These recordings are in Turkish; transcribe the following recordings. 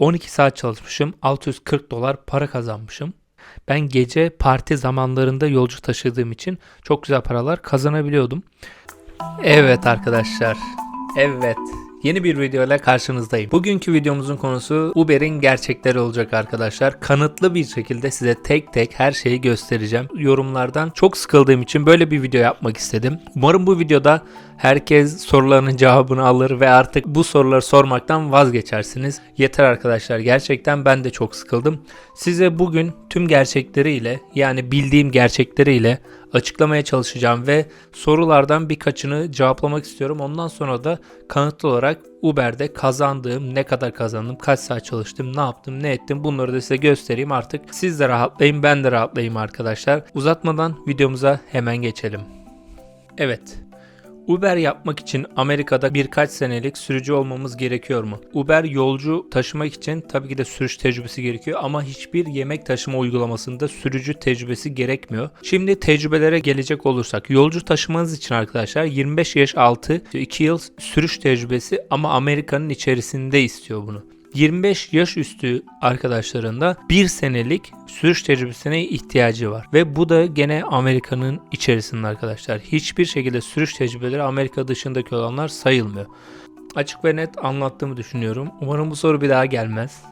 12 saat çalışmışım. 640 dolar para kazanmışım. Ben gece parti zamanlarında yolcu taşıdığım için çok güzel paralar kazanabiliyordum. Evet arkadaşlar. Evet. Yeni bir video ile karşınızdayım. Bugünkü videomuzun konusu Uber'in gerçekleri olacak arkadaşlar. Kanıtlı bir şekilde size tek tek her şeyi göstereceğim. Yorumlardan çok sıkıldığım için böyle bir video yapmak istedim. Umarım bu videoda herkes sorularının cevabını alır ve artık bu soruları sormaktan vazgeçersiniz. Yeter arkadaşlar gerçekten ben de çok sıkıldım. Size bugün tüm gerçekleriyle yani bildiğim gerçekleriyle açıklamaya çalışacağım ve sorulardan birkaçını cevaplamak istiyorum. Ondan sonra da kanıtlı olarak Uber'de kazandığım, ne kadar kazandım, kaç saat çalıştım, ne yaptım, ne ettim bunları da size göstereyim artık. Siz de rahatlayın, ben de rahatlayayım arkadaşlar. Uzatmadan videomuza hemen geçelim. Evet, Uber yapmak için Amerika'da birkaç senelik sürücü olmamız gerekiyor mu? Uber yolcu taşımak için tabii ki de sürüş tecrübesi gerekiyor ama hiçbir yemek taşıma uygulamasında sürücü tecrübesi gerekmiyor. Şimdi tecrübelere gelecek olursak yolcu taşımanız için arkadaşlar 25 yaş altı 2 yıl sürüş tecrübesi ama Amerika'nın içerisinde istiyor bunu. 25 yaş üstü arkadaşlarında bir senelik sürüş tecrübesine ihtiyacı var. Ve bu da gene Amerika'nın içerisinde arkadaşlar. Hiçbir şekilde sürüş tecrübeleri Amerika dışındaki olanlar sayılmıyor. Açık ve net anlattığımı düşünüyorum. Umarım bu soru bir daha gelmez.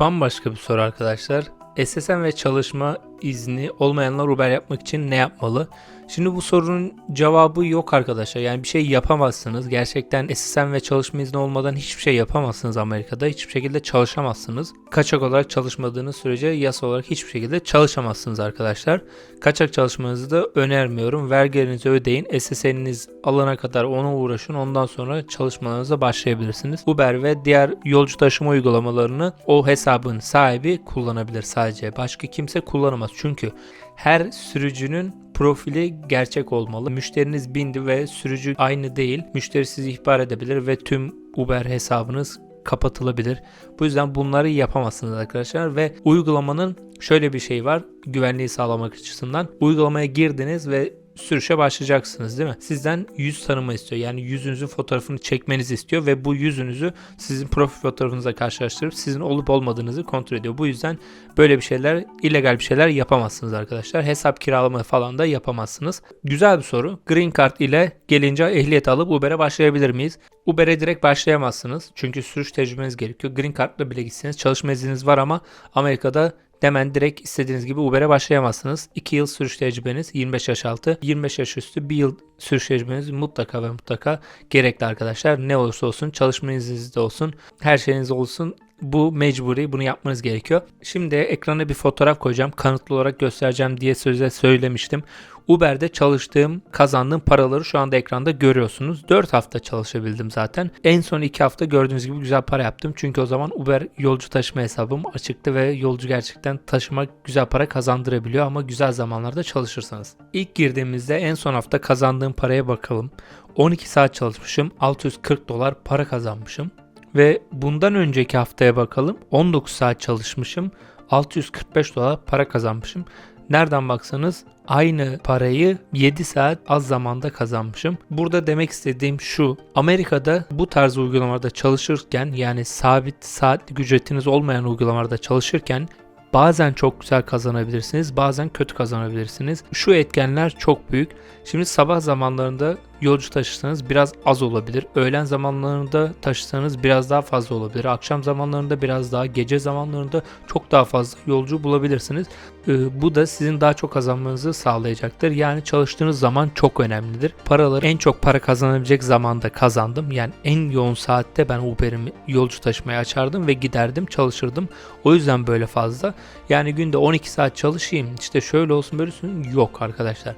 Bambaşka bir soru arkadaşlar. SSM ve çalışma izni olmayanlar Uber yapmak için ne yapmalı? Şimdi bu sorunun cevabı yok arkadaşlar. Yani bir şey yapamazsınız. Gerçekten SSM ve çalışma izni olmadan hiçbir şey yapamazsınız Amerika'da. Hiçbir şekilde çalışamazsınız. Kaçak olarak çalışmadığınız sürece yasa olarak hiçbir şekilde çalışamazsınız arkadaşlar. Kaçak çalışmanızı da önermiyorum. Vergilerinizi ödeyin. SSN'iniz alana kadar ona uğraşın. Ondan sonra çalışmalarınıza başlayabilirsiniz. Uber ve diğer yolcu taşıma uygulamalarını o hesabın sahibi kullanabilir sadece. Başka kimse kullanamaz. Çünkü her sürücünün profili gerçek olmalı. Müşteriniz bindi ve sürücü aynı değil. Müşteri sizi ihbar edebilir ve tüm Uber hesabınız kapatılabilir. Bu yüzden bunları yapamazsınız arkadaşlar ve uygulamanın şöyle bir şey var güvenliği sağlamak açısından. Uygulamaya girdiniz ve sürüşe başlayacaksınız değil mi? Sizden yüz tanıma istiyor. Yani yüzünüzün fotoğrafını çekmenizi istiyor ve bu yüzünüzü sizin profil fotoğrafınıza karşılaştırıp sizin olup olmadığınızı kontrol ediyor. Bu yüzden böyle bir şeyler, illegal bir şeyler yapamazsınız arkadaşlar. Hesap kiralama falan da yapamazsınız. Güzel bir soru. Green Card ile gelince ehliyet alıp Uber'e başlayabilir miyiz? Uber'e direkt başlayamazsınız. Çünkü sürüş tecrübeniz gerekiyor. Green Card'la bile gitseniz çalışma izniniz var ama Amerika'da Hemen direkt istediğiniz gibi Uber'e başlayamazsınız. 2 yıl sürüş tecrübeniz 25 yaş altı, 25 yaş üstü 1 yıl sürüş tecrübeniz mutlaka ve mutlaka gerekli arkadaşlar. Ne olursa olsun çalışma izninizde olsun, her şeyiniz olsun bu mecburi bunu yapmanız gerekiyor. Şimdi ekrana bir fotoğraf koyacağım. Kanıtlı olarak göstereceğim diye söze söylemiştim. Uber'de çalıştığım, kazandığım paraları şu anda ekranda görüyorsunuz. 4 hafta çalışabildim zaten. En son 2 hafta gördüğünüz gibi güzel para yaptım. Çünkü o zaman Uber yolcu taşıma hesabım açıktı ve yolcu gerçekten taşımak güzel para kazandırabiliyor ama güzel zamanlarda çalışırsanız. İlk girdiğimizde en son hafta kazandığım paraya bakalım. 12 saat çalışmışım. 640 dolar para kazanmışım. Ve bundan önceki haftaya bakalım. 19 saat çalışmışım. 645 dolar para kazanmışım. Nereden baksanız aynı parayı 7 saat az zamanda kazanmışım. Burada demek istediğim şu. Amerika'da bu tarz uygulamalarda çalışırken yani sabit saatlik ücretiniz olmayan uygulamalarda çalışırken Bazen çok güzel kazanabilirsiniz, bazen kötü kazanabilirsiniz. Şu etkenler çok büyük. Şimdi sabah zamanlarında yolcu taşırsanız biraz az olabilir. Öğlen zamanlarında taşısanız biraz daha fazla olabilir. Akşam zamanlarında biraz daha, gece zamanlarında çok daha fazla yolcu bulabilirsiniz. Ee, bu da sizin daha çok kazanmanızı sağlayacaktır. Yani çalıştığınız zaman çok önemlidir. Paraları en çok para kazanabilecek zamanda kazandım. Yani en yoğun saatte ben Uber'imi yolcu taşımaya açardım ve giderdim, çalışırdım. O yüzden böyle fazla. Yani günde 12 saat çalışayım, işte şöyle olsun böyle olsun yok arkadaşlar.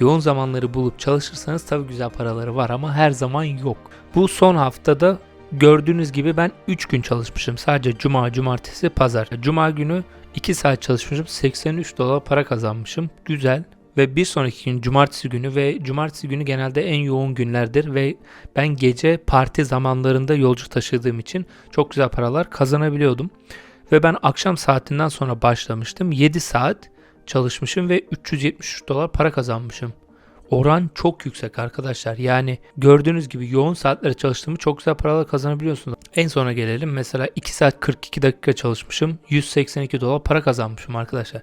Yoğun zamanları bulup çalışırsanız tabii güzel paraları var ama her zaman yok. Bu son haftada gördüğünüz gibi ben 3 gün çalışmışım. Sadece cuma, cumartesi, pazar. Cuma günü 2 saat çalışmışım. 83 dolar para kazanmışım. Güzel ve bir sonraki gün cumartesi günü ve cumartesi günü genelde en yoğun günlerdir ve ben gece parti zamanlarında yolcu taşıdığım için çok güzel paralar kazanabiliyordum. Ve ben akşam saatinden sonra başlamıştım. 7 saat çalışmışım ve 373 dolar para kazanmışım. Oran çok yüksek arkadaşlar. Yani gördüğünüz gibi yoğun saatlere çalıştığımı çok güzel paralar kazanabiliyorsunuz. En sona gelelim. Mesela 2 saat 42 dakika çalışmışım. 182 dolar para kazanmışım arkadaşlar.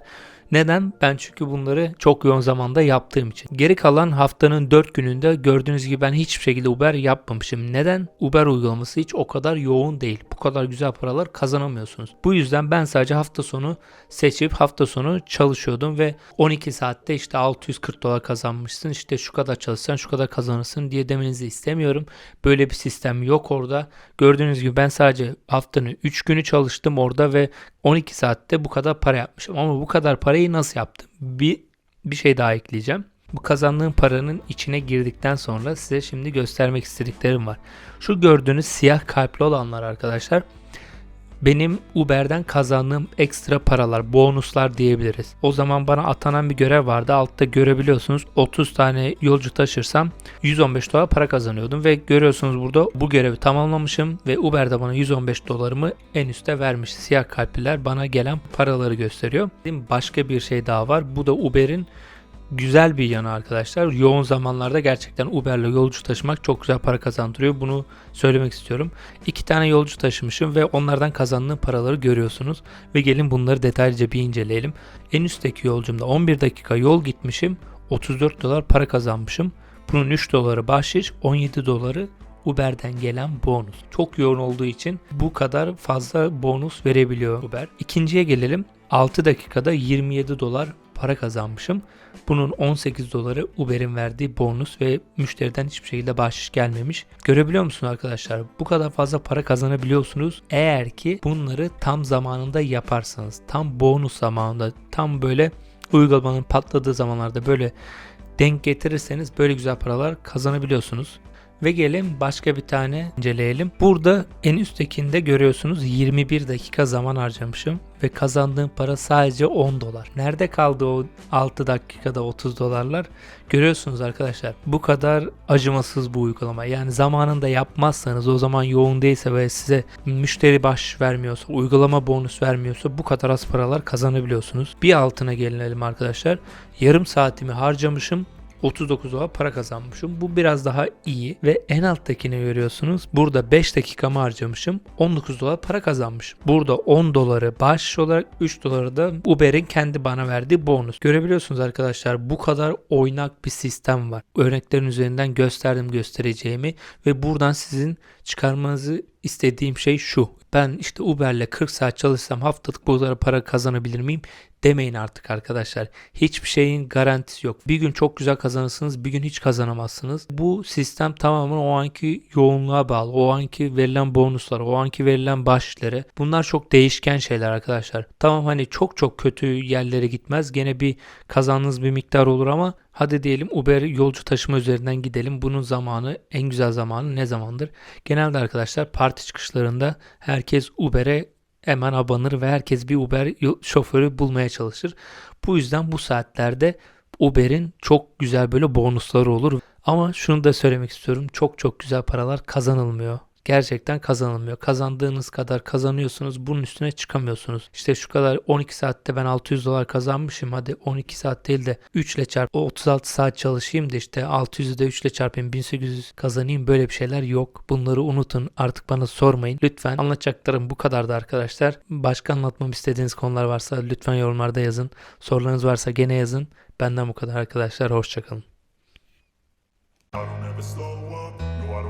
Neden? Ben çünkü bunları çok yoğun zamanda yaptığım için. Geri kalan haftanın 4 gününde gördüğünüz gibi ben hiçbir şekilde Uber yapmamışım. Neden? Uber uygulaması hiç o kadar yoğun değil. Bu kadar güzel paralar kazanamıyorsunuz. Bu yüzden ben sadece hafta sonu seçip hafta sonu çalışıyordum ve 12 saatte işte 640 dolar kazanmışsın. İşte şu kadar çalışsan şu kadar kazanırsın diye demenizi istemiyorum. Böyle bir sistem yok orada. Gördüğünüz gibi ben sadece haftanın 3 günü çalıştım orada ve 12 saatte bu kadar para yapmışım. Ama bu kadar parayı nasıl yaptım? Bir, bir şey daha ekleyeceğim. Bu kazandığım paranın içine girdikten sonra size şimdi göstermek istediklerim var. Şu gördüğünüz siyah kalpli olanlar arkadaşlar benim Uber'den kazandığım ekstra paralar, bonuslar diyebiliriz. O zaman bana atanan bir görev vardı. Altta görebiliyorsunuz 30 tane yolcu taşırsam 115 dolar para kazanıyordum ve görüyorsunuz burada bu görevi tamamlamışım ve Uber de bana 115 dolarımı en üste vermiş. Siyah kalpliler bana gelen paraları gösteriyor. Başka bir şey daha var. Bu da Uber'in güzel bir yanı arkadaşlar. Yoğun zamanlarda gerçekten Uber'le yolcu taşımak çok güzel para kazandırıyor. Bunu söylemek istiyorum. İki tane yolcu taşımışım ve onlardan kazandığım paraları görüyorsunuz. Ve gelin bunları detaylıca bir inceleyelim. En üstteki yolcumda 11 dakika yol gitmişim. 34 dolar para kazanmışım. Bunun 3 doları bahşiş, 17 doları Uber'den gelen bonus. Çok yoğun olduğu için bu kadar fazla bonus verebiliyor Uber. İkinciye gelelim. 6 dakikada 27 dolar para kazanmışım. Bunun 18 doları Uber'in verdiği bonus ve müşteriden hiçbir şekilde bahşiş gelmemiş. Görebiliyor musunuz arkadaşlar? Bu kadar fazla para kazanabiliyorsunuz eğer ki bunları tam zamanında yaparsanız. Tam bonus zamanında, tam böyle uygulamanın patladığı zamanlarda böyle denk getirirseniz böyle güzel paralar kazanabiliyorsunuz. Ve gelin başka bir tane inceleyelim. Burada en üsttekinde görüyorsunuz 21 dakika zaman harcamışım ve kazandığım para sadece 10 dolar. Nerede kaldı o 6 dakikada 30 dolarlar? Görüyorsunuz arkadaşlar. Bu kadar acımasız bu uygulama. Yani zamanında yapmazsanız o zaman yoğun değilse ve size müşteri baş vermiyorsa, uygulama bonus vermiyorsa bu kadar az paralar kazanabiliyorsunuz. Bir altına gelelim arkadaşlar. Yarım saatimi harcamışım 39 dolar para kazanmışım. Bu biraz daha iyi ve en alttakini görüyorsunuz. Burada 5 dakikamı harcamışım. 19 dolar para kazanmışım. Burada 10 doları baş olarak 3 doları da Uber'in kendi bana verdiği bonus. Görebiliyorsunuz arkadaşlar bu kadar oynak bir sistem var. Örneklerin üzerinden gösterdim göstereceğimi ve buradan sizin çıkarmanızı istediğim şey şu. Ben işte Uber'le 40 saat çalışsam haftalık bu kadar para kazanabilir miyim? Demeyin artık arkadaşlar. Hiçbir şeyin garantisi yok. Bir gün çok güzel kazanırsınız, bir gün hiç kazanamazsınız. Bu sistem tamamen o anki yoğunluğa bağlı. O anki verilen bonuslar, o anki verilen başları. Bunlar çok değişken şeyler arkadaşlar. Tamam hani çok çok kötü yerlere gitmez. Gene bir kazandığınız bir miktar olur ama Hadi diyelim Uber yolcu taşıma üzerinden gidelim. Bunun zamanı en güzel zamanı ne zamandır? Genelde arkadaşlar parti çıkışlarında herkes Uber'e hemen abanır ve herkes bir Uber şoförü bulmaya çalışır. Bu yüzden bu saatlerde Uber'in çok güzel böyle bonusları olur. Ama şunu da söylemek istiyorum. Çok çok güzel paralar kazanılmıyor gerçekten kazanılmıyor. Kazandığınız kadar kazanıyorsunuz. Bunun üstüne çıkamıyorsunuz. İşte şu kadar 12 saatte ben 600 dolar kazanmışım. Hadi 12 saat değil de 3 ile çarp. O 36 saat çalışayım da işte 600'ü de 3 ile çarpayım 1800 kazanayım. Böyle bir şeyler yok. Bunları unutun. Artık bana sormayın. Lütfen anlatacaklarım bu kadardı arkadaşlar. Başka anlatmam istediğiniz konular varsa lütfen yorumlarda yazın. Sorularınız varsa gene yazın. Benden bu kadar arkadaşlar. Hoşçakalın. I don't ever slow